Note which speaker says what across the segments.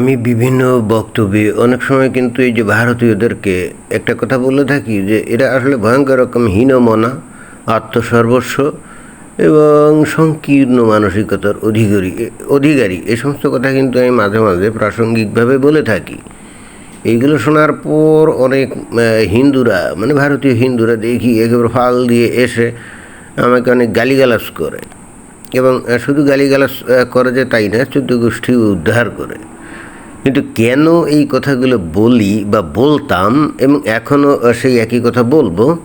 Speaker 1: আমি বিভিন্ন বক্তব্যে অনেক সময় কিন্তু এই যে ভারতীয়দেরকে একটা কথা বলে থাকি যে এরা আসলে ভয়ঙ্কর রকম হীনমনা আত্মসর্বস্ব এবং সংকীর্ণ মানসিকতার অধিকারী অধিকারী। এ সমস্ত কথা কিন্তু আমি মাঝে মাঝে প্রাসঙ্গিকভাবে বলে থাকি। এইগুলো শোনার পর অনেক হিন্দুরা মানে ভারতীয় হিন্দুরা দেখি একেবারে ফাল দিয়ে এসে আমাকে অনেক গালিগালাজ করে। এবং শুধু গালিগালাজ আহ, করে যে তাই না চোদ্দ গোষ্ঠী উদ্ধার করে। কিন্তু কেন এই কথাগুলো বলি বা বলতাম এবং এখনও সেই একই কথা বলব?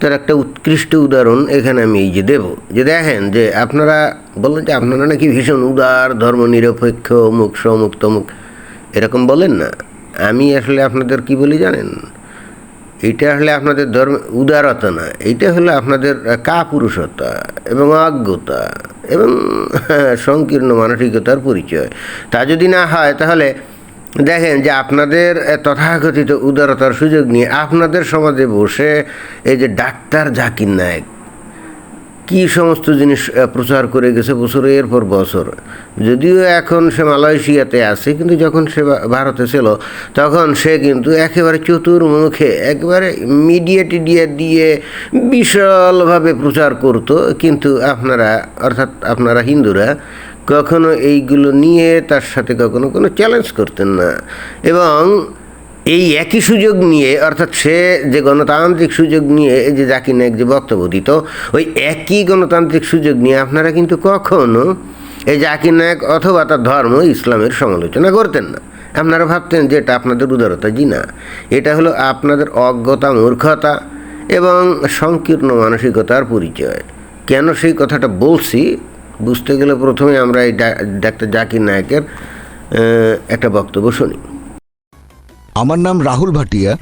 Speaker 1: তার একটা উৎকৃষ্ট উদাহরণ এখানে আমি এই যে দেব। যে দেখেন যে আপনারা বললেন যে আপনারা নাকি ভীষণ উদার ধর্ম নিরপেক্ষ অমুক সমুক তমুক। এরকম বলেন না। আমি আসলে আপনাদের কি বলি জানেন? এইটা হলে আপনাদের ধর্ম, উদারতা না। এইটা হলো আপনাদের কাপুরুষতা এবং অজ্ঞতা এবং সংকীর্ণ মানসিকতার পরিচয়। তা যদি না হয় তাহলে দেখেন যে আপনাদের তথাকথিত উদারতার সুযোগ নিয়ে আপনাদের সমাজে বসে এই যে ডাক্তার জাকির নায়ক কি সমস্ত জিনিস প্রচার করে গেছে বছরের পর বছর। যদিও এখন সে মালয়েশিয়াতে আছে, কিন্তু যখন সে ভারতে ছিল, তখন সে কিন্তু একেবারে চতুর্মুখে, একবারে মিডিয়া টিডিয়া দিয়ে বিশালভাবে প্রচার করত। কিন্তু আপনারা, অর্থাৎ আপনারা হিন্দুরা, কখনো এইগুলো নিয়ে তার সাথে কখনো কোনো চ্যালেঞ্জ করতেন না। এবং এই একই সুযোগ নিয়ে, অর্থাৎ সে যে গণতান্ত্রিক সুযোগ নিয়ে, এই যে জাকির নায়ক যে বক্তব্য দিত, ওই একই গণতান্ত্রিক সুযোগ নিয়ে আপনারা কিন্তু কখনো এই জাকির নায়ক অথবা তার ধর্ম, ইসলামের সমালোচনা করতেন না। আপনারা ভাবতেন যে এটা আপনাদের উদারতা জি না এটা হলো আপনাদের অজ্ঞতা, মূর্খতা এবং সংকীর্ণ মানসিকতার পরিচয়। কেন সেই কথাটা বলছি? বুঝতে গেলে প্রথমে আমরা এই ডাক্তার জাকির নায়কের একটা বক্তব্য শুনি।
Speaker 2: আমার নাম রাহুল ভাটিয়া।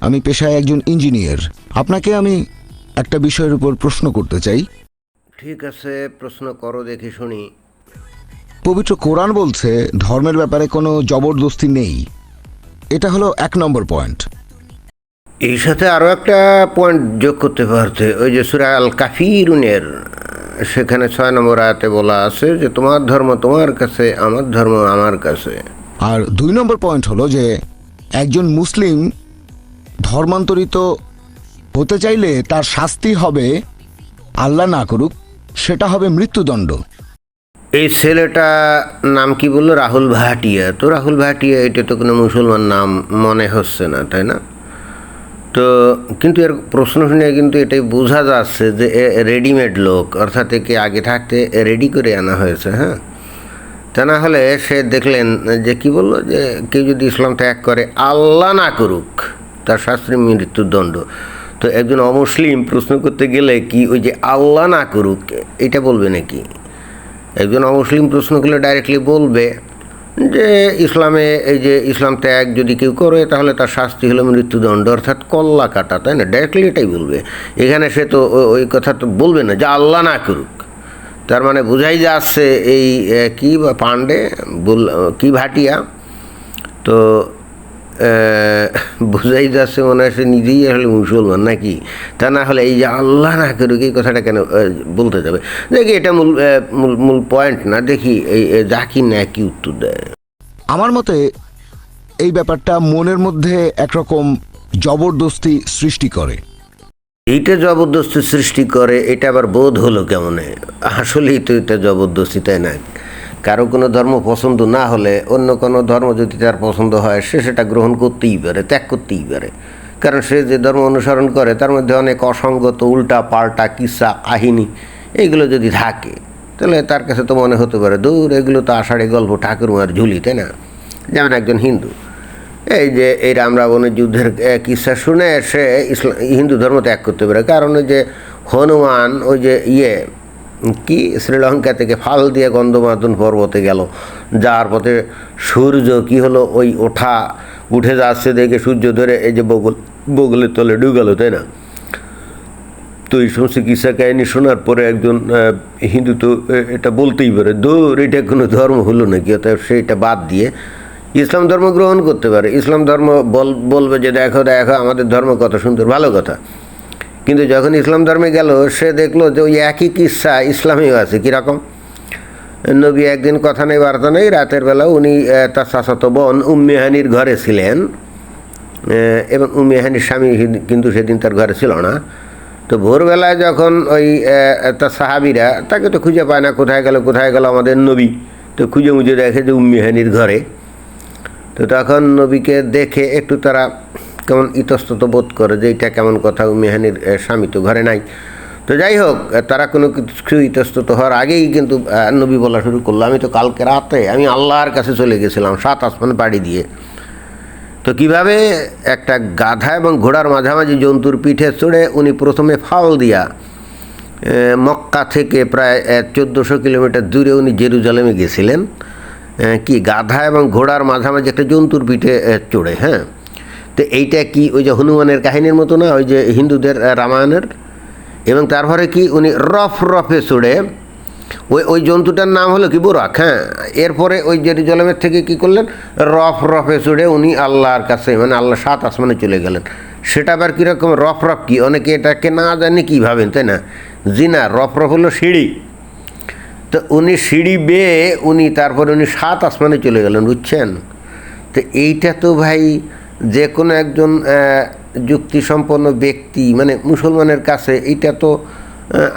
Speaker 2: আমি পেশায় একজন ইঞ্জিনিয়ার। আপনাকে আমি একটা বিষয়ের উপর প্রশ্ন করতে চাই।
Speaker 1: ঠিক আছে প্রশ্ন করো দেখি শুনি।
Speaker 2: পবিত্র কোরআন বলছে ধর্মের ব্যাপারে কোনো জবরদস্তি নেই। এটা হলো এক নম্বর পয়েন্ট।
Speaker 1: এই সাথে আরও একটা পয়েন্ট যোগ করতে পারতে ওই যে সুরা আল কাফিরুনের সেখানে ছয় নম্বর আয়াতে বলা আছে যে তোমার ধর্ম তোমার কাছে আমার ধর্ম আমার কাছে।
Speaker 2: আর দুই নম্বর পয়েন্ট হলো যে একজন মুসলিম ধর্মান্তরিত হতে চাইলে তার শাস্তি হবে আল্লাহ না করুক, সেটা হবে মৃত্যুদণ্ড।
Speaker 1: এই ছেলেটা নাম কি বলল? রাহুল ভাটিয়া। তো রাহুল ভাটিয়া, এটা তো কোনো মুসলমান নাম মনে হচ্ছে না, তাই না? তো কিন্তু এর প্রশ্ন শুনে কিন্তু এটাই বোঝা যাচ্ছে যে রেডিমেড লোক, অর্থাৎ একে আগে থাকতে রেডি করে আনা হয়েছে হ্যাঁ? তা না হলে সে দেখলেন যে কি বলল? যে কেউ যদি ইসলাম ত্যাগ করে, আল্লাহ না করুক, তার শাস্ত্রে মৃত্যুদণ্ড। তো একজন অমুসলিম প্রশ্ন করতে গেলে কি ওই যে আল্লাহ না করুক, এটা বলবে নাকি? একজন অমুসলিম প্রশ্ন করলে ডাইরেক্টলি বলবে যে ইসলামে এই যে ইসলাম ত্যাগ যদি কেউ করে, তাহলে তার শাস্তি হলো মৃত্যুদণ্ড, অর্থাৎ কল্লা কাটা তাই না? ডাইরেক্টলি এটাই বলবে। এখানে সে তো ওই কথা তো বলবে না যে আল্লাহ না করুক। তার মানে বোঝাই যাচ্ছে এই কি পাণ্ডে, বল, কি ভাটিয়া। তো বোঝাই যাচ্ছে মনে হয় সে নিজেই আসলে মুসলমান নাকি? তা না হলে এই যে আল্লাহ না করুক, এই কথাটা কেন বলতে যাবে? দেখি এটা মূল মূল মূল পয়েন্ট না, দেখি এই জাকির না কি উত্তর দেয়।
Speaker 2: আমার মতে এই ব্যাপারটা মনের মধ্যে একরকম জবরদস্তি সৃষ্টি করে।
Speaker 1: এইটা জবরদস্তি সৃষ্টি করে, এটা আবার বোধ হলো কেমনে? আসলেই তো এটা জবরদস্তি, তাই না? কারও কোনো ধর্ম পছন্দ না হলে অন্য কোনো ধর্ম যদি তার পছন্দ হয়, সে সেটা গ্রহণ করতেই পারে, ত্যাগ করতেই পারে। কারণ সে যে ধর্ম অনুসরণ করে, তার মধ্যে অনেক অসঙ্গত উল্টা পাল্টা কিসা কাহিনী এইগুলো যদি থাকে, তাহলে তার কাছে তো মনে হতে পারে, দূর, এগুলো তো আষাঢ়ে গল্প ঠাকুরমার ঝুলি, তাই না? যেমন একজন হিন্দু এই যে এই রাম রাবণের যুদ্ধের এ, কিস্সা শুনে সে ইসলাম হিন্দু ধর্ম ত্যাগ করতে পারে। কারণ ওই যে হনুমান ওই যে ইয়ে কি শ্রীলঙ্কা থেকে ফাল দিয়ে গন্ধমাদন পর্বতে গেল। যার পথে সূর্য কি হলো? ওই ওঠা উঠে যাচ্ছে দেখে সূর্য ধরে এই যে বগল বগলের তলে ডুগালো তাই না? তো এই সমস্ত কিসা কাহিনী শোনার পরে একজন হিন্দু তো এটা বলতেই পারে দূর এটা কোনো ধর্ম হলো নাকি? অতএব সেইটা বাদ দিয়ে ইসলাম ধর্ম গ্রহণ করতে পারে। ইসলাম ধর্ম বল, বলবে যে দেখো দেখো, আমাদের ধর্ম কত সুন্দর, ভালো কথা। কিন্তু যখন ইসলাম ধর্মে গেল, সে দেখল যে ওই একই কিসা ইসলামেও আছে, কীরকম? নবী একদিন কথা নেই, বার্তা নেই, রাতের বেলা উনি তার চাচাতো বোন উম্মেহানির ঘরে ছিলেন। এবং উম্মেহানির স্বামী কিন্তু সেদিন তার ঘরে ছিল না। তো ভোরবেলায় যখন ওই তার সাহাবিরা, তাকে তো খুঁজে পায় না, কোথায় গেল কোথায় গেল আমাদের নবী, তো খুঁজে মুজে দেখে যে উম্মেহানির ঘরে। তো তখন নবীকে দেখে একটু তারা কেমন ইতস্তত বোধ করে যে এটা কেমন কথা মেহানির স্বামী তো ঘরে নাই। তো যাই হোক তারা কোনো কিছু ইতস্তত হওয়ার আগেই কিন্তু নবী বলা শুরু করল, আমি তো কালকে রাতে, আমি আল্লাহর কাছে চলে গেছিলাম, সাত আসমান পাড়ি দিয়ে। তো কীভাবে একটা গাধা এবং ঘোড়ার মাঝামাঝি জন্তুর পিঠে চড়ে উনি প্রথমে ফাল দিয়া মক্কা থেকে প্রায় চোদ্দোশো কিলোমিটার দূরে উনি জেরুজালেমে গেছিলেন। কি গাধা এবং ঘোড়ার মাঝামাঝি একটা জন্তুর পিঠে চড়ে হ্যাঁ? তো এইটা কি ওই যে হনুমানের কাহিনীর মতো না? ওই যে হিন্দুদের রামায়ণের? এবং তারপরে কি উনি রফ রফে চড়ে, ওই ওই জন্তুটার নাম হলো কি বোরাক হ্যাঁ? এরপরে ওই জেরুজালেমের থেকে কি করলেন? রফ রফে চড়ে উনি আল্লাহর কাছে মানে আল্লাহ সাত আসমানে চলে গেলেন। সেটা আবার কীরকম রফ রফ কি? অনেকে এটাকে না জানে কী ভাবেন, তাই না? জি না রফ রফ হলো সিঁড়ি। তো উনি সিঁড়ি বেয়ে উনি তারপরে উনি সাত আসমানে চলে গেলেন, বুঝছেন? তো এইটা তো ভাই যে কোনো একজন যুক্তিসম্পন্ন ব্যক্তি মানে মুসলমানের কাছে এইটা তো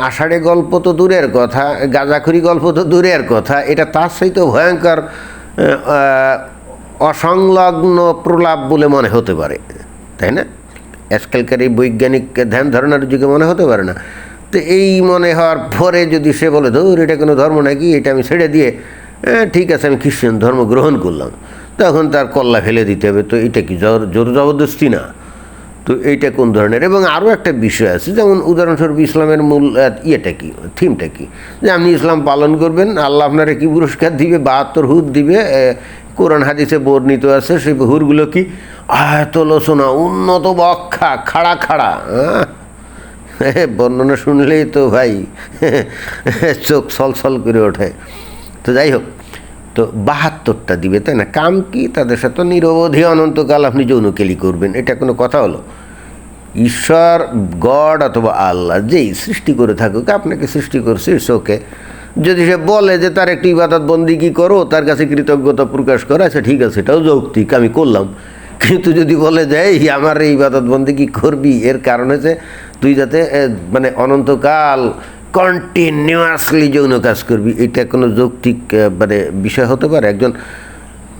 Speaker 1: আষাঢ়ে গল্প তো দূরের কথা, গাঁজাখুরি গল্প তো দূরের কথা, এটা তার সাথে ভয়ঙ্কর অসংলগ্ন প্রলাপ বলে মনে হতে পারে, তাই না? আজকালকার এই বৈজ্ঞানিক ধ্যান ধারণার যুগে মনে হতে পারে না। তো এই মনে হওয়ার পরে যদি সে বলে ধর এটা কোনো ধর্ম নাকি? এটা আমি ছেড়ে দিয়ে "হ্যাঁ, ঠিক আছে আমি খ্রিস্টান ধর্ম গ্রহণ করলাম। তখন তার কল্লা ফেলে দিতে হবে। তো এটা কি জোর জবরদস্তি না? তো এইটা কোন ধরনের? এবং আরও একটা বিষয় আছে যেমন উদাহরণস্বরূপ ইসলামের মূল ইয়েটা কি থিমটা কি? যে আপনি ইসলাম পালন করবেন আল্লাহ আপনারা কি পুরস্কার দিবে? বাহাত্তর হুদ দিবে কোরআন হাদিসে বর্ণিত আছে সেই হুরগুলো কি? আয়তলোচনা উন্নত বক্ষা খাড়া খাড়া হ্যাঁ? বর্ণনা শুনলেই তো ভাই চোখ ছলছল করে ওঠে। তো যাই হোক, তো বাহাত্তরটা দিবে, তাই না? কাম কি? তাদের সাথে নিরবধি অনন্তকাল আপনি যৌনকেলি করবেন, এটা কোনো কথা হলো? ঈশ্বর, গড অথবা আল্লাহ যেই সৃষ্টি করে থাকুক, আপনাকে সৃষ্টি করছে ওকে যদি সে বলে যে তার একটি ইবাদত বন্দি কি করো, তার কাছে কৃতজ্ঞতা প্রকাশ করে আচ্ছা ঠিক আছে, এটাও যৌক্তিক, আমি করলাম। কিন্তু যদি বলে যে, এই, আমার এই ইবাদত বন্দি কি করবি? এর কারণ হচ্ছে তুই যাতে মানে অনন্তকাল কন্টিনিউয়াসলি যৌন কাজ করবি। এটা কোনো যৌক্তিক মানে বিষয় হতে পারে। একজন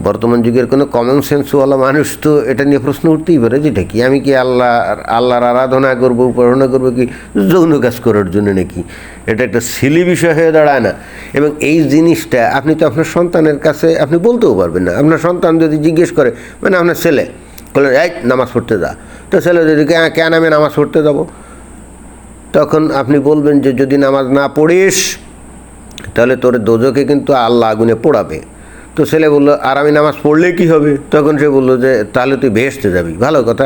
Speaker 1: বর্তমান যুগের কোনো কমন সেন্সওয়ালা মানুষ তো এটা নিয়ে প্রশ্ন উঠতেই পারে যেটা কি? আমি কি আল্লাহ আল্লাহর আরাধনা করব, উপাসনা করব কি? যৌন কাজ করার জন্য নাকি? এটা একটা সিলি বিষয় হয়ে দাঁড়ায় না। এবং এই জিনিসটা আপনি তো আপনার সন্তানের কাছে আপনি বলতেও পারবেন না। আপনার সন্তান যদি জিজ্ঞেস করে মানে আপনার ছেলে, বলে, এই, নামাজ পড়তে যা। তো ছেলে যদি "কে- কেন আমি নামাজ পড়তে যাব? তখন আপনি বলবেন যে, যদি নামাজ না পড়িস, তাহলে তোর দোজকে কিন্তু আল্লাহ আগুনে পোড়াবে। তো ছেলে বলল, আর আমি নামাজ পড়লে কি হবে? তখন সে বলল যে, তাহলে তুই বেহেস্তে যাবি। ভালো কথা।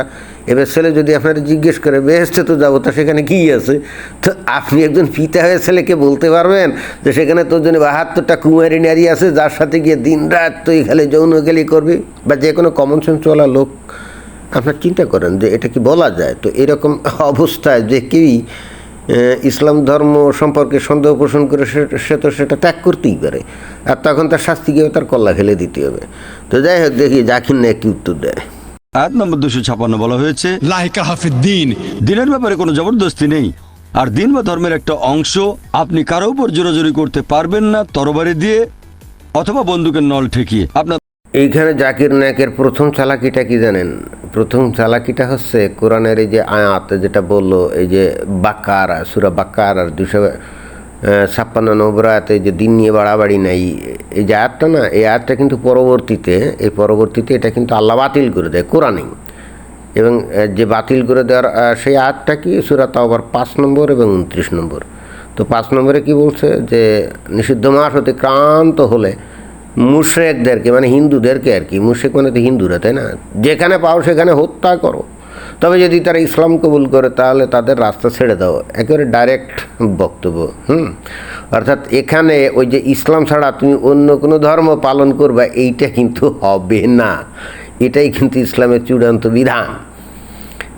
Speaker 1: এবার ছেলে যদি আপনারা জিজ্ঞেস করে বেহেস্তে তো যাব, তা সেখানে কী আছে? তো আপনি একজন পিতা হয়ে ছেলেকে বলতে পারবেন যে, সেখানে তোর জন্য বাহাত্তরটা কুমারী নারী আছে, যার সাথে গিয়ে দিন রাত তুই খালি যৌন গেলি করবি বা যে কোনো কমন সেন্সওয়ালা লোক। আপনার চিন্তা করেন যে, এটা কি বলা যায়? তো এরকম অবস্থায় যে কেউই ইসলাম ধর্ম সম্পর্কে সন্দেহ পোষণ করে সে তো সেটা ত্যাগ করতেই পারে। আর তখন তার শাস্তিকে তার কল্লা ফেলে দিতে হবে। তো যাই হোক, দেখি জাকির না কি উত্তর দেয়।
Speaker 3: আয়াত নম্বর দুশো ছাপান্ন বলা হয়েছে,
Speaker 4: লাহিকা
Speaker 3: দিনের ব্যাপারে কোনো জবরদস্তি নেই। আর দিন বা ধর্মের একটা অংশ, আপনি কারও উপর জোরাজোরি করতে পারবেন না তরবারি দিয়ে, অথবা বন্দুকের নল ঠেকিয়ে। আপনার
Speaker 1: এইখানে জাকির নায়কের প্রথম চালাকিটা কি জানেন? প্রথম চালাকিটা হচ্ছে কোরআনের এই যে আয়াত, যেটা বলল, এই যে বাকার সুরা বাকার আর দুশো ছাপ্পান্ন নম্বর আয়াতে যে দিন নিয়ে বাড়াবাড়ি নাই, এই যে আয়াতটা না, এই আয়াতটা কিন্তু পরবর্তীতে, এই পরবর্তীতে এটা কিন্তু আল্লাহ বাতিল করে দেয় কোরআনেই এবং যে বাতিল করে দেওয়ার সেই আয়াতটা কি? সুরা তাওবার পাঁচ নম্বর এবং উনত্রিশ নম্বর। তো পাঁচ নম্বরে কি বলছে? যে নিষিদ্ধ মাস অতিক্রান্ত হলে মুশ্রেকদেরকে মানে হিন্দুদেরকে আর কি, মুশ্রেক মানে তো হিন্দুরা, তাই না? যেখানে পাও সেখানে হত্যা করো। তবে যদি তারা ইসলাম কবুল করে, তাহলে তাদের রাস্তা ছেড়ে দাও। একেবারে ডাইরেক্ট বক্তব্য, হুম? অর্থাৎ এখানে ওই যে ইসলাম ছাড়া তুমি অন্য কোনো ধর্ম পালন করবে, এইটা কিন্তু হবে না। এটাই কিন্তু ইসলামের চূড়ান্ত বিধান।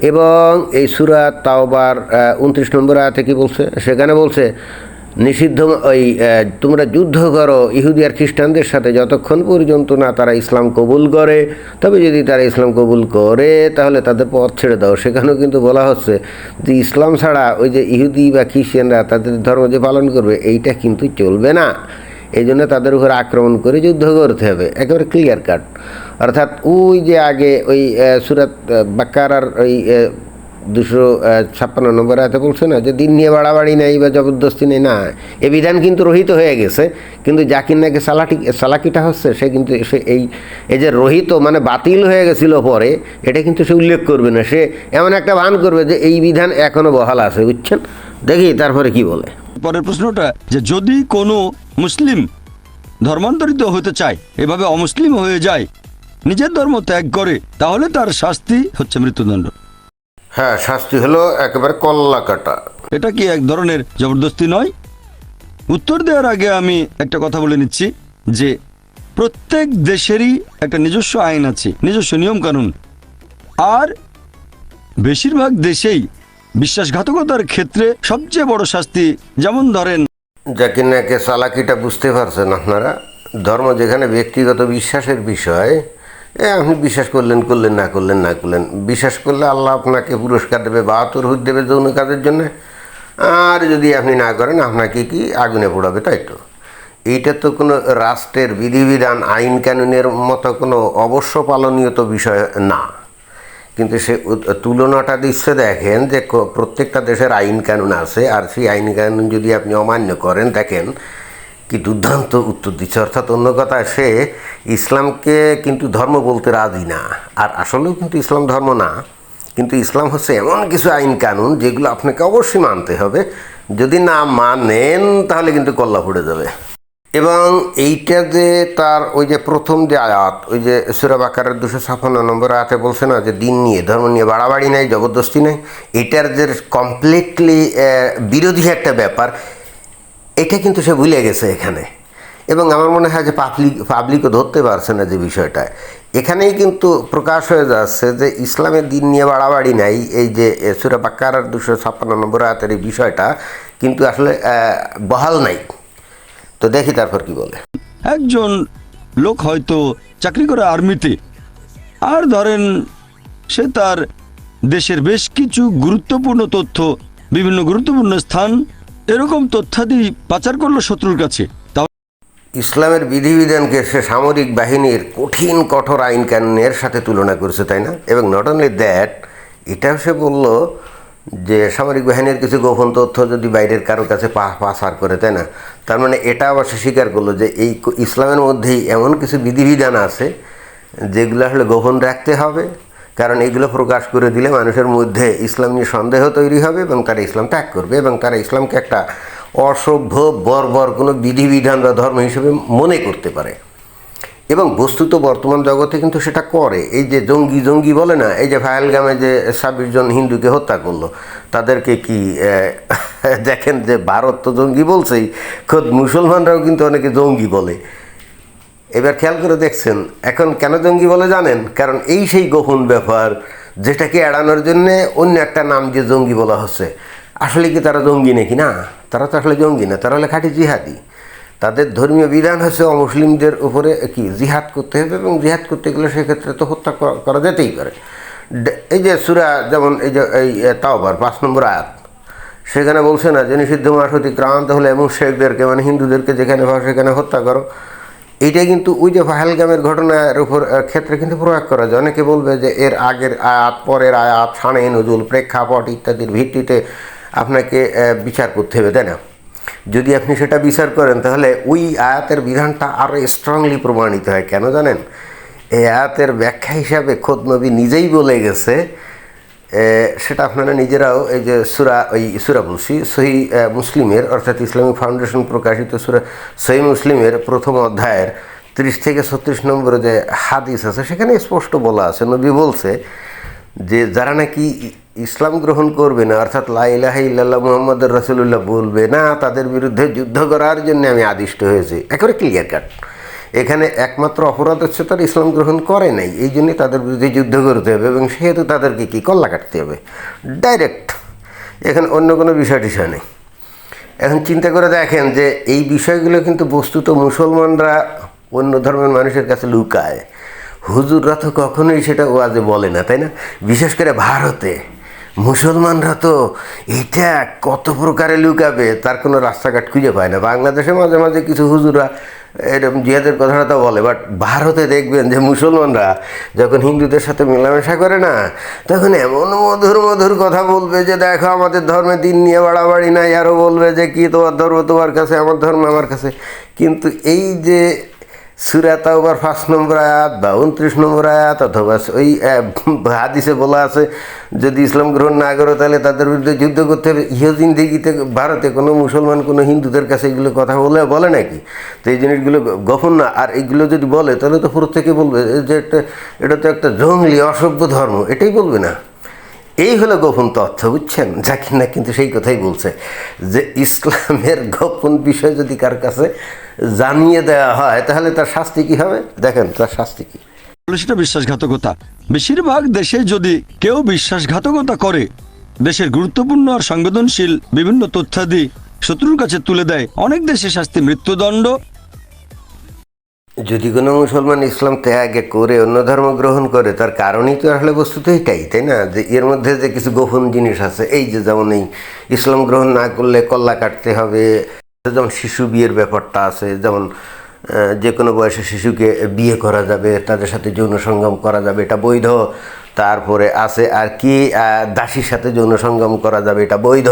Speaker 1: এবং এই সুরা তাওবার উনত্রিশ নম্বর আয়াতে কি বলছে? সেখানে বলছে নিষিদ্ধ ওই তোমরা যুদ্ধ করো ইহুদি আর খ্রিস্টানদের সাথে যতক্ষণ পর্যন্ত না তারা ইসলাম কবুল করে। তবে যদি তারা ইসলাম কবুল করে, তাহলে তাদের পথ ছেড়ে দাও। সেখানেও কিন্তু বলা হচ্ছে যে ইসলাম ছাড়া ওই যে ইহুদি বা খ্রিস্টানরা তাদের ধর্ম যে পালন করবে, এইটা কিন্তু চলবে না। এই জন্য তাদের উপর আক্রমণ করে যুদ্ধ করতে হবে। একেবারে ক্লিয়ার কাট অর্থাৎ ওই যে আগে ওই সুরাত বাক্কার ওই দুশো ছাপ্পান্ন নম্বর হাতে বলছে না যে দিন নিয়ে বাড়াবাড়ি নেই বা জবরদস্তি নেই, না। এ বিধান কিন্তু রহিত হয়ে গেছে, কিন্তু জাকির নাকি সালাটি, সালাকিটা হচ্ছে সে কিন্তু সে এই এই যে রহিত মানে বাতিল হয়ে গেছিল পরে, এটা কিন্তু সে উল্লেখ করবে না। সে এমন একটা ভান করবে যে এই বিধান এখনও বহাল আছে, বুঝছেন? দেখি তারপরে কি বলে।
Speaker 3: পরের প্রশ্নটা, যে যদি কোনো মুসলিম ধর্মান্তরিত হতে চায়, এভাবে অমুসলিম হয়ে যায়, নিজের ধর্ম ত্যাগ করে, তাহলে তার শাস্তি হচ্ছে মৃত্যুদণ্ড।
Speaker 1: হ্যাঁ শাস্তি হলো একেবারে কল্লা কাটা
Speaker 3: এটা কি এক ধরনের জবরদস্তি নয়? উত্তর দেওয়ার আগে আমি একটা কথা বলে নিচ্ছি যে প্রত্যেক দেশেরই একটা নিজস্ব আইন আছে নিজস্ব নিয়মকানুন। আর বেশিরভাগ দেশেই বিশ্বাসঘাতকতার ক্ষেত্রে সবচেয়ে বড় শাস্তি যেমন ধরেন
Speaker 1: জাকির নাকে চালাকিটা বুঝতে পারছেন আপনারা? ধর্ম যেখানে ব্যক্তিগত বিশ্বাসের বিষয় আপনি বিশ্বাস করলেন করলেন, না করলেন না করলেন। বিশ্বাস করলে আল্লাহ আপনাকে পুরস্কার দেবে, বাহাত্তর হুদ দেবে যৌন কাজের জন্য। আর যদি আপনি না করেন, আপনাকে কি আগুনে পোড়াবে, তাই তো? এইটা তো কোনো রাষ্ট্রের বিধিবিধান, আইন কানুনের মতো কোনো অবশ্য পালনীয় তো বিষয় না। কিন্তু সে তুলনাটা দিচ্ছে দেখেন যে প্রত্যেকটা দেশের আইন কানুন আছে, আর সেই আইন কানুন যদি আপনি অমান্য করেন, দেখেন কি দুর্দান্ত উত্তর দিচ্ছে। অর্থাৎ অন্য কথা সে ইসলামকে কিন্তু ধর্ম বলতে রাজি না। আর আসলেও কিন্তু ইসলাম ধর্ম না। কিন্তু ইসলাম হচ্ছে এমন কিছু আইন কানুন যেগুলো আপনাকে অবশ্যই মানতে হবে। যদি না মানেন, তাহলে কিন্তু কল্লা পড়ে যাবে। এবং এইটা যে তার ওই যে প্রথম যে আয়াত, ওই যে সুরাব আকারের দুশো ছাপ্পান্ন নম্বর আয়াতে বলছে না যে দিন নিয়ে, ধর্ম নিয়ে বাড়াবাড়ি নেই, জবরদস্তি নেই। এটার যে কমপ্লিটলি বিরোধী একটা ব্যাপার। এটা কিন্তু সে ভুলে গেছে এখানে। এবং আমার মনে হয় যে পাবলিক পাবলিকও ধরতে পারছে না যে বিষয়টা। এখানেই কিন্তু প্রকাশ হয়ে যাচ্ছে যে ইসলামের দিন নিয়ে বাড়াবাড়ি নাই। এই যে সুরা বাক্কার দুশো ছাপ্পান্ন নম্বর আয়াতের এই বিষয়টা কিন্তু আসলে বহাল নাই। তো দেখি তারপর কি বলে।
Speaker 3: একজন লোক হয়তো চাকরি করে আর্মিতে। আর ধরেন সে তার দেশের বেশ কিছু গুরুত্বপূর্ণ তথ্য, বিভিন্ন গুরুত্বপূর্ণ স্থান এরকম তথ্যাদি পাচার করল শত্রুর কাছে।
Speaker 1: ইসলামের বিধিবিধানকে সে সামরিক বাহিনীর কঠিন, কঠোর আইন কানুনের সাথে তুলনা করেছে, তাই না? এবং নট অনলি দ্যাট এটাও সে বলল যে সামরিক বাহিনীর কিছু গোপন তথ্য যদি বাইরের কারও কাছে পা- পাচার করে, তাই না? তার মানে এটা আবার সে স্বীকার করল যে এই ইসলামের মধ্যেই এমন কিছু বিধিবিধান আছে যেগুলো আসলে গোপন রাখতে হবে কারণ এগুলো প্রকাশ করে দিলে মানুষের মধ্যে ইসলাম নিয়ে সন্দেহ তৈরি হবে এবং তারা ইসলাম ত্যাগ করবে এবং তারা ইসলামকে একটা অসভ্য, বর্বর কোনো বিধিবিধান বা ধর্ম হিসেবে মনে করতে পারে। এবং বস্তুত বর্তমান জগতে কিন্তু সেটা করে। এই যে জঙ্গি জঙ্গি বলে না, এই যে ফায়ালগামে যে ছাব্বিশ জন হিন্দুকে হত্যা করল, তাদেরকে কি দেখেন যে ভারত তো জঙ্গি বলছেই, খোদ মুসলমানরাও কিন্তু অনেকে জঙ্গি বলে। এবার খেয়াল করে দেখছেন, এখন কেন জঙ্গি বলে জানেন? কারণ এই সেই গোপন ব্যাপার যেটাকে এড়ানোর জন্যে অন্য একটা নাম দিয়ে জঙ্গি বলা হচ্ছে। আসলে কি তারা জঙ্গি নাকি না? তারা তো আসলে জঙ্গি না, তারা হলে খাঁটি জিহাদি। তাদের ধর্মীয় বিধান হচ্ছে অমুসলিমদের উপরে কি জিহাদ করতে হবে এবং জিহাদ করতে গেলে সেক্ষেত্রে তো হত্যা করা- যেতেই পারে। এই যে সুরা যেমন এই যে এই তাওবার, পাঁচ নম্বর আয়াত, সেখানে বলছে না যে নিষিদ্ধ মাস অতিক্রান্ত হলে এবং শেখদেরকে মানে হিন্দুদেরকে যেখানে পাও সেখানে হত্যা করো। এইটা কিন্তু ওই যে পাহেলগামের ঘটনার উপর ক্ষেত্রে কিন্তু প্রয়োগ করা যায়। অনেকে বলবে যে এর আগের আয়াত, পরের আয়াত সানে নজুল, প্রেক্ষাপট ইত্যাদির ভিত্তিতে আপনাকে বিচার করতে হবে, তাই না? যদি আপনি সেটা বিচার করেন, তাহলে ওই আয়াতের বিধানটা আরও স্ট্রংলি প্রমাণিত হয়। কেন জানেন? এই আয়াতের ব্যাখ্যা হিসাবে খোদ নবী নিজেই বলে গেছে সেটা আপনারা নিজেরাও এই যে সুরা, ওই সুরা বলছি, সহি মুসলিমের, অর্থাৎ ইসলামিক ফাউন্ডেশন প্রকাশিত সুরা সহি মুসলিমের প্রথম অধ্যায়ের ত্রিশ থেকে ছত্রিশ নম্বরে যে হাদিস আছে, সেখানে স্পষ্ট বলা আছে। নবী বলছে যে যারা নাকি ইসলাম গ্রহণ করবে না, অর্থাৎ লাইলাহ ইল্লাল্লাহ মুহাম্মদ রসুল্লাহ বলবে, না, তাদের বিরুদ্ধে যুদ্ধ করার জন্য আমি আদিষ্ট হয়েছি। একেবারে ক্লিয়ার কাট এখানে একমাত্র অপরাধ হচ্ছে তারা ইসলাম গ্রহণ করে নাই। এই জন্যই তাদের বিরুদ্ধে যুদ্ধ করতে হবে এবং সেহেতু তাদেরকে কী? কল্লা কাটতে হবে। ডাইরেক্ট এখানে অন্য কোনো বিষয় টিষয় নেই। এখন চিন্তা করে দেখেন যে এই বিষয়গুলো কিন্তু বস্তুত মুসলমানরা অন্য ধর্মের মানুষের কাছে লুকায়। হুজুররা তো কখনোই সেটা ওয়াজে বলে না, তাই না? বিশেষ করে ভারতে। মুসলমানরা তো এটা কত প্রকারে লুকাবে, তার কোনো রাস্তাঘাট খুঁজে পায় না। বাংলাদেশে মাঝে মাঝে কিছু হুজুরা এরকম জিহাদের কথাটা তো বলে বাট ভারতে দেখবেন যে মুসলমানরা যখন হিন্দুদের সাথে মেলামেশা করে না, তখন এমন মধুর মধুর কথা বলবে যে, দেখো, আমাদের ধর্মে দিন নিয়ে বাড়াবাড়ি নাই। আরও বলবে যে, কি তোমার ধর্ম? তোমার কাছে, আমার ধর্ম, আমার কাছে। কিন্তু এই যে সুরাতা ওবার ফার্স্ট নম্বর আয়াত বা উনত্রিশ নম্বর আয়াত অথবা ওই হাদিসে বলা আছে, যদি ইসলাম গ্রহণ না করো তাহলে তাদের বিরুদ্ধে যুদ্ধ করতে হবে। ইহদিন দিঘিতে ভারতে কোনো মুসলমান, কোনো হিন্দুদের কাছে এগুলো কথা বলে বলে নাকি? তো এই জিনিসগুলো গোপন না। আর এগুলো যদি বলে, তাহলে তো প্রত্যেকে বলবে যে একটা এটা তো একটা জঙ্গলি, অসভ্য ধর্ম, এটাই বলবে না। এই হলো গোপন তথ্য, বুঝছেন? যা না কিন্তু সেই কথাই বলছে যে ইসলামের গোপন বিষয় যদি কার কাছে জানিয়ে দেওয়া হয়, তাহলে তার শাস্তি কি হবে? দেখেন, তার শাস্তি কি?
Speaker 3: সেটা বিশ্বাসঘাতকতা। বেশিরভাগ দেশে যদি কেউ বিশ্বাসঘাতকতা করে, দেশের গুরুত্বপূর্ণ আর সংবেদনশীল বিভিন্ন তথ্যাদি শত্রুর কাছে তুলে দেয়, অনেক দেশে শাস্তি মৃত্যুদণ্ড
Speaker 1: যদি কোনো মুসলমান ইসলাম ত্যাগে করে, অন্য ধর্ম গ্রহণ করে, তার কারণই তো আসলে তো এটাই, তাই না? যে এর মধ্যে যে কিছু গোপন জিনিস আছে, এই যে যেমন এই ইসলাম গ্রহণ না করলে কল্লা কাটতে হবে, যেমন শিশু বিয়ের ব্যাপারটা আছে, যেমন যে কোনো বয়সে শিশুকে বিয়ে করা যাবে, তাদের সাথে যৌন সঙ্গম করা যাবে, এটা বৈধ। তারপরে আছে আর কি দাসীর সাথে যৌন সঙ্গম করা যাবে, এটা বৈধ।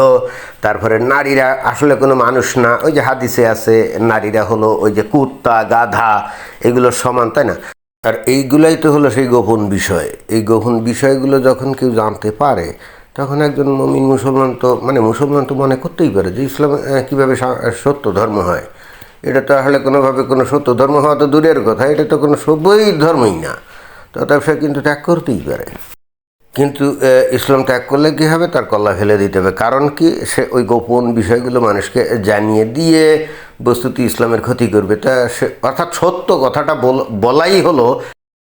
Speaker 1: তারপরে নারীরা আসলে কোনো মানুষ না, ওই যে হাদিসে আছে, নারীরা হলো ওই যে কুত্তা, গাধা, এগুলো সমান, তাই না? আর এইগুলাই তো হলো সেই গোপন বিষয়। এই গোপন বিষয়গুলো যখন কেউ জানতে পারে, তখন একজন মমিন মুসলমান তো মানে মুসলমান তো মনে করতেই পারে যে ইসলাম কীভাবে সত্য ধর্ম হয়। এটা তো আসলে কোনোভাবে কোনো সত্য ধর্ম হওয়া তো দূরের কথা, এটা তো কোনো সভ্যই ধর্মই না। তথাপি সে কিন্তু ত্যাগ করতেই পারে। কিন্তু ইসলাম ত্যাগ করলে কী হবে? তার কল্লা ফেলে দিতে হবে। কারণ কি? সে ওই গোপন বিষয়গুলো মানুষকে জানিয়ে দিয়ে বস্তুতি ইসলামের ক্ষতি করবে। তা সে, অর্থাৎ সত্য কথাটা বল- বলাই হলো,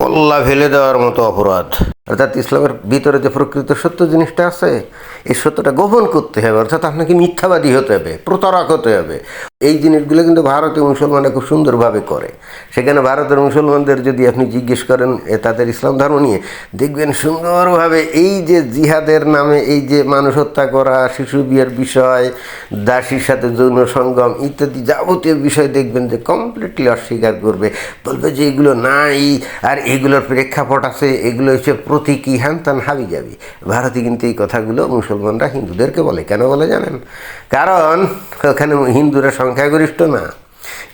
Speaker 1: কল্লা ফেলে দেওয়ার মতো অপরাধ। অর্থাৎ ইসলামের ভিতরে যে প্রকৃত সত্য জিনিসটা আছে, এই সত্যটা গোপন করতে হবে, অর্থাৎ আপনাকে মিথ্যাবাদী হতে হবে, প্রতারক হতে হবে। এই জিনিসগুলো কিন্তু ভারতীয় মুসলমানরা খুব সুন্দরভাবে করে। সেখানে ভারতের মুসলমানদের যদি আপনি জিজ্ঞেস করেন, এ তাদের ইসলাম ধর্ম নিয়ে, দেখবেন সুন্দরভাবে এই যে জিহাদের নামে এই যে মানুষ হত্যা করা, শিশু বিয়ের বিষয়, দাসীর সাথে যৌন সঙ্গম ইত্যাদি যাবতীয় বিষয় দেখবেন যে কমপ্লিটলি অস্বীকার করবে। বলবে যে এগুলো নাই, আর এগুলোর প্রেক্ষাপট আছে, এগুলো হচ্ছে প্রতীকী হ্যান তান হাবি যাবি। ভারতে কিন্তু এই কথাগুলো মুসলমানরা হিন্দুদেরকে বলে। কেন বলে জানেন? কারণ ওখানে হিন্দুরা সংখ্যাগরিষ্ঠ না।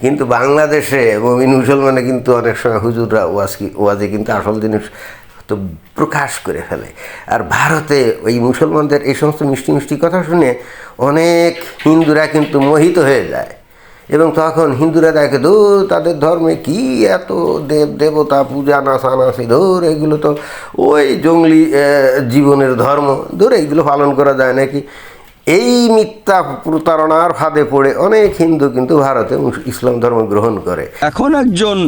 Speaker 1: কিন্তু বাংলাদেশে মমিন মুসলমানে কিন্তু অনেক সময় হুজুররা ওয়াজ ওয়াজে কিন্তু আসল জিনিস তো প্রকাশ করে ফেলে। আর ভারতে ওই মুসলমানদের এই সমস্ত মিষ্টি মিষ্টি কথা শুনে অনেক হিন্দুরা কিন্তু মোহিত হয়ে যায়। এবং তখন হিন্দুরা দেখে, ধর, তাদের ধর্মে কি এত দেব দেবতা, পূজা নাসানাসি ধর, এগুলো তো ওই জঙ্গলি জীবনের ধর্ম। ধর, এইগুলো পালন করা যায় নাকি? এই মিথ্যা প্রতারণার ফাঁদে পড়ে অনেক হিন্দু কিন্তু ভারতে ইসলাম ধর্ম গ্রহণ করে।
Speaker 3: এখন একজন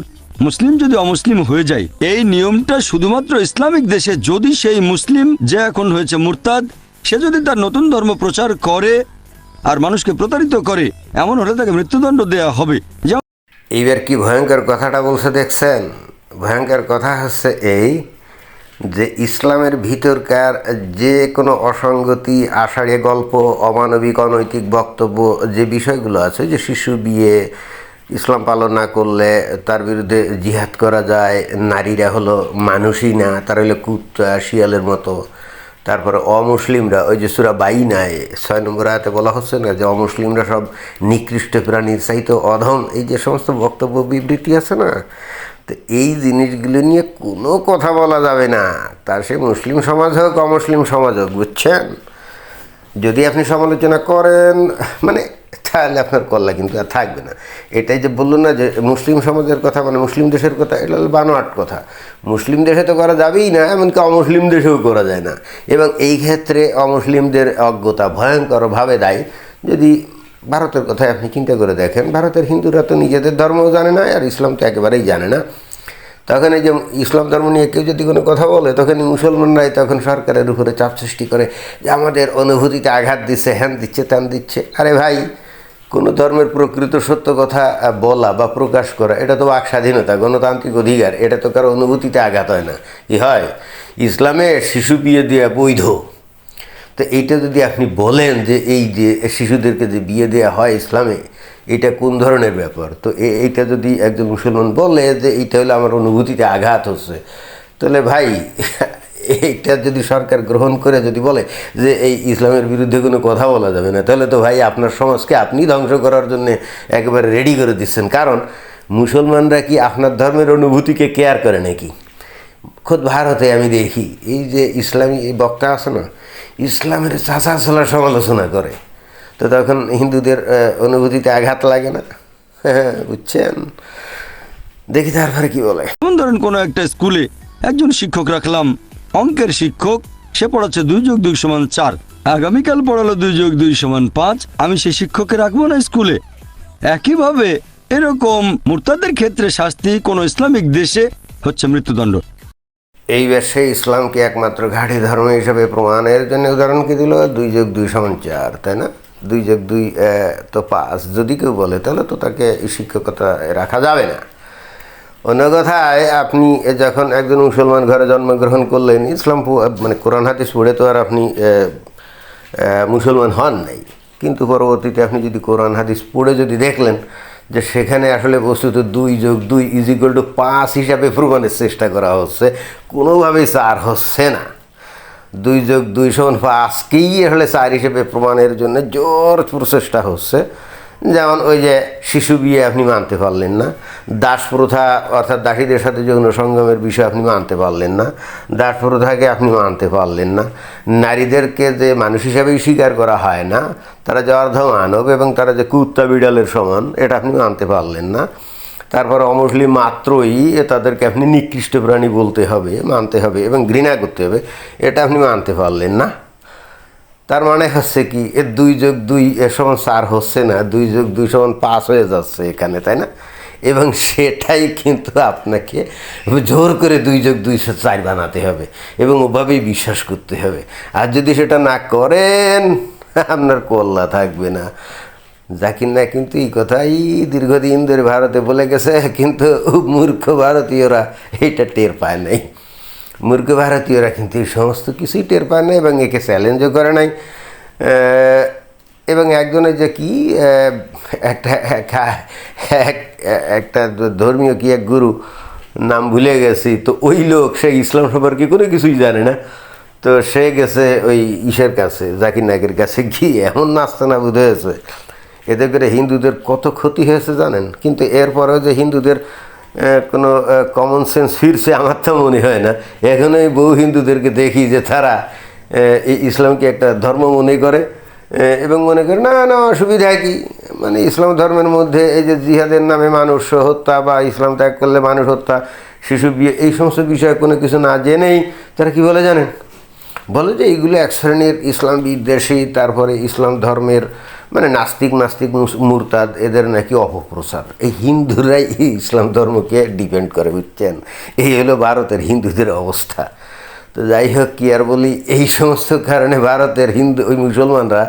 Speaker 3: মুসলিম যদি অমুসলিম হয়ে যায়, এই নিয়মটা শুধুমাত্র ইসলামিক দেশে যদি সেই মুসলিম যে এখন হয়েছে মুরতাদ, সে যদি তার নতুন ধর্ম প্রচার করে আর মানুষকে প্রতারিত করে, এমন হলে তাকে মৃত্যুদণ্ড দেওয়া হবে।
Speaker 1: এইবার কি ভয়ঙ্কর কথাটা বলছে দেখছেন? ভয়ঙ্কর কথা হচ্ছে এই যে ইসলামের ভিতরকার যে কোনো অসঙ্গতি, আষাঢ়ে গল্প, অমানবিক, অনৈতিক বক্তব্য, যে বিষয়গুলো আছে, যে শিশু বিয়ে, ইসলাম পালন না করলে তার বিরুদ্ধে জিহাদ করা যায়, নারীরা হলো মানুষই না, তারা হলো কুত্তা, শিয়ালের মতো। তারপরে অমুসলিমরা, ওই যে সুরা বাইনায়, ছয় নম্বর আয়তে বলা হচ্ছে না যে অমুসলিমরা সব নিকৃষ্ট প্রাণীর সাহিত অধম? এই যে সমস্ত বক্তব্য, বিবৃতি আছে না? তো এই জিনিসগুলো নিয়ে কোনো কথা বলা যাবে না। তার সে মুসলিম সমাজ হোক, অমুসলিম সমাজ হোক, বুঝছেন? যদি আপনি সমালোচনা করেন মানে তাহলে আপনার কল্লা কিন্তু আর থাকবে না। এটাই যে বলল না যে মুসলিম সমাজের কথা মানে মুসলিম দেশের কথা, এটা হলো বানোয়াট কথা। মুসলিম দেশে তো করা যাবেই না, এমনকি অমুসলিম দেশেও করা যায় না। এবং এই ক্ষেত্রে অমুসলিমদের অজ্ঞতা ভয়ঙ্করভাবে দায়ী। যদি ভারতের কথায় আপনি চিন্তা করে দেখেন, ভারতের হিন্দুরা তো নিজেদের ধর্মও জানে না, আর ইসলাম তো একেবারেই জানে না। তখন এই যে ইসলাম ধর্ম নিয়ে কেউ যদি কোনো কথা বলে, তখন মুসলমানরাই তখন সরকারের উপরে চাপ সৃষ্টি করে যে আমাদের অনুভূতিতে আঘাত দিচ্ছে, হ্যান দিচ্ছে, ত্যান দিচ্ছে। আরে ভাই কোনো ধর্মের প্রকৃত সত্য কথা বলা বা প্রকাশ করা, এটা তো বাক স্বাধীনতা গণতান্ত্রিক অধিকার, এটা তো কারও অনুভূতিতে আঘাত হয় না। কি হয়? ইসলামে শিশু বিয়ে দেওয়া বৈধ। তো এইটা যদি আপনি বলেন যে এই যে শিশুদেরকে যে বিয়ে দেওয়া হয় ইসলামে, এটা কোন ধরনের ব্যাপার? তো এইটা যদি একজন মুসলমান বলে যে এইটা হলো আমার অনুভূতিতে আঘাত হচ্ছে, তাহলে ভাই এইটা যদি সরকার গ্রহণ করে, যদি বলে যে এই ইসলামের বিরুদ্ধে কোনো কথা বলা যাবে না, তাহলে তো ভাই আপনার সমাজকে আপনি ধ্বংস করার জন্য একেবারে রেডি করে দিচ্ছেন। কারণ মুসলমানরা কি আপনার ধর্মের অনুভূতিকে কেয়ার করে নাকি? খোদ ভারতে আমি দেখি, এই যে ইসলামী এই বক্তা আছে না, ইসলামের চাচা চলার সমালোচনা করে। তো তখন হিন্দুদের অনুভূতিতে আঘাত লাগে না? হ্যাঁ বুঝছেন? দেখি তারপরে কি বলে।
Speaker 3: ধরেন কোনো একটা স্কুলে একজন শিক্ষক রাখলাম অঙ্কের শিক্ষক, সে পড়াচ্ছে দুই যোগ দুই সমান চার। আগামীকাল পড়ালো দুই যোগ দুই সমান পাঁচ, আমি সেই শিক্ষককে রাখব না স্কুলে? একইভাবে এরকম মুরতাদের ক্ষেত্রে শাস্তি কোনো ইসলামিক দেশে হচ্ছে মৃত্যুদণ্ড।
Speaker 1: এই বর্ষে ইসলামকে একমাত্র ঘাঁটি ধর্ম হিসেবে প্রমাণের জন্য উদাহরণ কি দিল? দুই যোগ দুই সমান চার, তাই না? দুই যোগ দুই তো পাঁচ। যদি কেউ বলে, তাহলে তো তাকে শিক্ষকতা রাখা যাবে না। অন্য কথায়, আপনি যখন একজন মুসলমান ঘরে জন্মগ্রহণ করলেন, ইসলাম মানে কোরআন হাদিস পড়ে তো আর আপনি মুসলমান হন নাই। কিন্তু পরবর্তীতে আপনি যদি কোরআন হাদিস পড়ে যদি দেখলেন যে সেখানে আসলে বস্তুত দুই যোগ দুই ইজ ইকুয়াল টু পাঁচ হিসাবে প্রমাণের চেষ্টা করা হচ্ছে, কোনোভাবেই চার হচ্ছে না। দুই যোগ দুই সমান পাঁচকেই আসলে চার হিসেবে প্রমাণের জন্য জোর প্রচেষ্টা হচ্ছে। যেমন ওই যে শিশু বিয়ে আপনি মানতে পারলেন না। দাস প্রথা অর্থাৎ দাসীদের সাথে যৌন সঙ্গমের বিষয় আপনি মানতে পারলেন না। দাস প্রথাকে আপনি মানতে পারলেন না। নারীদেরকে যে মানুষ হিসাবেই স্বীকার করা হয় না, তারা যে অর্ধ মানব এবং তারা যে কুত্তা বিড়ালের সমান, এটা আপনি মানতে পারলেন না। তারপর অমুসলিম মাত্রই তাদেরকে আপনি নিকৃষ্ট প্রাণী বলতে হবে, মানতে হবে এবং ঘৃণা করতে হবে, এটা আপনি মানতে পারলেন না। তার মানে হচ্ছে কি এর দুই যোগ দুই এর সমান চার হচ্ছে না, দুই যোগ দুই সমান পাঁচ হয়ে যাচ্ছে এখানে, তাই না? এবং সেটাই কিন্তু আপনাকে জোর করে দুই যোগ দুই চার বানাতে হবে এবং ওভাবেই বিশ্বাস করতে হবে। আর যদি সেটা না করেন, আপনার কল্লা থাকবে না। জাকির না কিন্তু এই কথাই দীর্ঘদিন ধরে ভারতে বলে গেছে, কিন্তু মূর্খ ভারতীয়রা এটা টের পায় নাই। মূর্খ ভারতীয়রা কিন্তু এই সমস্ত কিছুই টের পায় না এবং একে চ্যালেঞ্জও করে নাই। এবং একজনের যে কি একটা এক- এক- একটা ধর্মীয় কি এক গুরু নাম ভুলে গেছি, তো ওই লোক, সে ইসলাম সম্পর্কে কোনো কিছুই জানে না। তো সে গেছে ওই ইসের কাছে, জাকির নায়কের কাছে গিয়ে, এমন নাস্তানা বুধ হয়েছে। এতে করে হিন্দুদের কত ক্ষতি হয়েছে জানেন? কিন্তু এরপরেও যে হিন্দুদের কোনো কমন সেন্স ফিরছে আমার তো মনে হয় না। এখন এই বহু হিন্দুদেরকে দেখি যে তারা এই ইসলামকে একটা ধর্ম মনে করে এবং মনে করে, না না, অসুবিধা কি? মানে ইসলাম ধর্মের মধ্যে এই যে জিহাদের নামে মানুষ হত্যা বা ইসলাম ত্যাগ করলে মানুষ হত্যা, শিশু বিয়ে এই সমস্ত বিষয়ে কোনো কিছু না জেনেই তারা কি বলে জানেন? বলে যে এইগুলো এক শ্রেণির ইসলাম বিদ্বেষী, তারপরে ইসলাম ধর্মের মানে নাস্তিক নাস্তিক মুরতাদ, এদের নাকি অপপ্রচার। এই হিন্দুরাই ইসলাম ধর্মকে ডিপেন্ড করে, বুঝছেন? এই হলো ভারতের হিন্দুদের অবস্থা। তো যাই হোক, কি আর বলি? এই সমস্ত কারণে ভারতের হিন্দু, ওই মুসলমানরা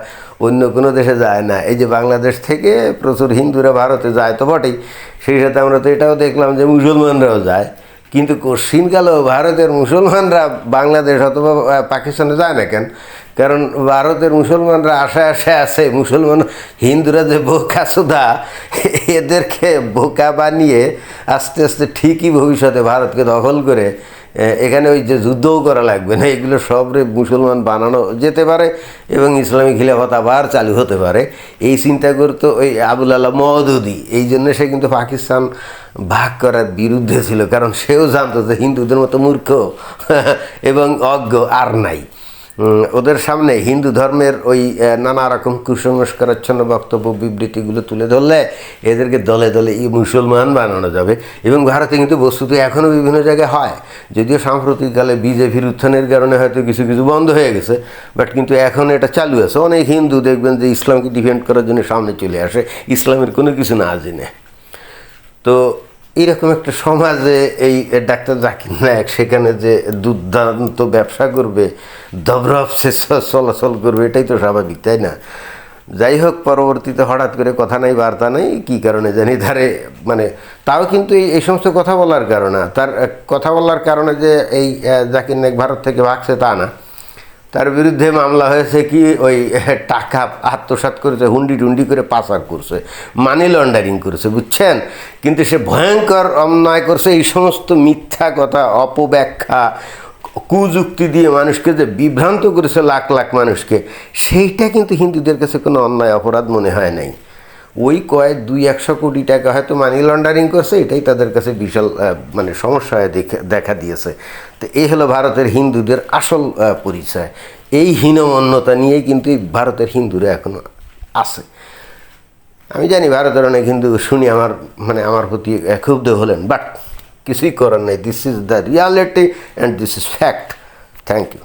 Speaker 1: অন্য কোনো দেশে যায় না। এই যে বাংলাদেশ থেকে প্রচুর হিন্দুরা ভারতে যায় তো বটেই। সেই সাথে আমরা তো এটাও দেখলাম যে মুসলমানরাও যায়। কিন্তু কশিনকালেও ভারতের মুসলমানরা বাংলাদেশ অথবা পাকিস্তানে যায় না কেন? কারণ ভারতের মুসলমানরা আশায় আশায় আছে, মুসলমান হিন্দুরা যে বোকা সুদা, এদেরকে বোকা বানিয়ে আস্তে আস্তে ঠিকই ভবিষ্যতে ভারতকে দখল করে এখানে ওই যে যুদ্ধও করা লাগবে না, এগুলো সবরে মুসলমান বানানো যেতে পারে এবং ইসলামী খিলাফত আবার চালু হতে পারে। এই চিন্তা করতো ওই আবুল আল্লাহ মহদুদি, এই জন্য সে কিন্তু পাকিস্তান ভাগ করার বিরুদ্ধে ছিল, কারণ সেও জানতো যে হিন্দুদের মতো মূর্খ এবং অজ্ঞ আর নাই। ওদের সামনে হিন্দু ধর্মের ওই নানা রকম কুসংস্কারাচ্ছন্ন বক্তব্য, বিবৃতিগুলো তুলে ধরলে এদেরকে দলে দলে মুসলমান বানানো যাবে। এবং ভারতে কিন্তু বস্তুত এখনও বিভিন্ন জায়গায় হয়। যদিও সাম্প্রতিককালে বিজেপির উত্থানের কারণে হয়তো কিছু কিছু বন্ধ হয়ে গেছে বাট কিন্তু এখন এটা চালু আছে। অনেক হিন্দু দেখবেন যে ইসলামকে ডিফেন্ড করার জন্য সামনে চলে আসে। ইসলামের কোনো কিছু না জেনে। তো এরকম একটা সমাজে এই ডাক্তার জাকির নায়ক সেখানে যে দুর্দান্ত ব্যবসা করবে দবরফ সে চলাচল করবে, এটাই তো স্বাভাবিক, তাই না? যাই হোক, পরবর্তীতে হঠাৎ করে কথা নাই, বার্তা নেই, কী কারণে জানি তারে মানে তাও কিন্তু এই সমস্ত কথা বলার কারণে, তার, কথা বলার কারণে যে এই জাকির নাইক ভারত থেকে ভাগছে তা না। তার বিরুদ্ধে মামলা হয়েছে কি? ওই টাকা আত্মসাত করেছে, হুন্ডি টুন্ডি করে পাচার করছে মানি লন্ডারিং করেছে, বুঝছেন? কিন্তু সে ভয়ঙ্কর অন্যায় করছে, এই সমস্ত মিথ্যা কথা, অপব্যাখ্যা, কুযুক্তি দিয়ে মানুষকে যে বিভ্রান্ত করেছে লাখ লাখ মানুষকে, সেইটা কিন্তু হিন্দুদের কাছে কোনো অন্যায় অপরাধ মনে হয় নাই। ওই কয়েক দুই একশো কোটি টাকা হয়তো মানি লন্ডারিং করছে, এটাই তাদের কাছে বিশাল মানে সমস্যা দেখা দিয়েছে। তো এই হলো ভারতের হিন্দুদের আসল পরিচয়। এই হীনমন্যতা নিয়েই কিন্তু ভারতের হিন্দুরা এখনও আছে। আমি জানি ভারতের অনেক হিন্দু, শুনি আমার মানে আমার প্রতি ক্ষুব্ধ হলেন বাট কিছুই করার নেই। This is the reality and this is fact thank you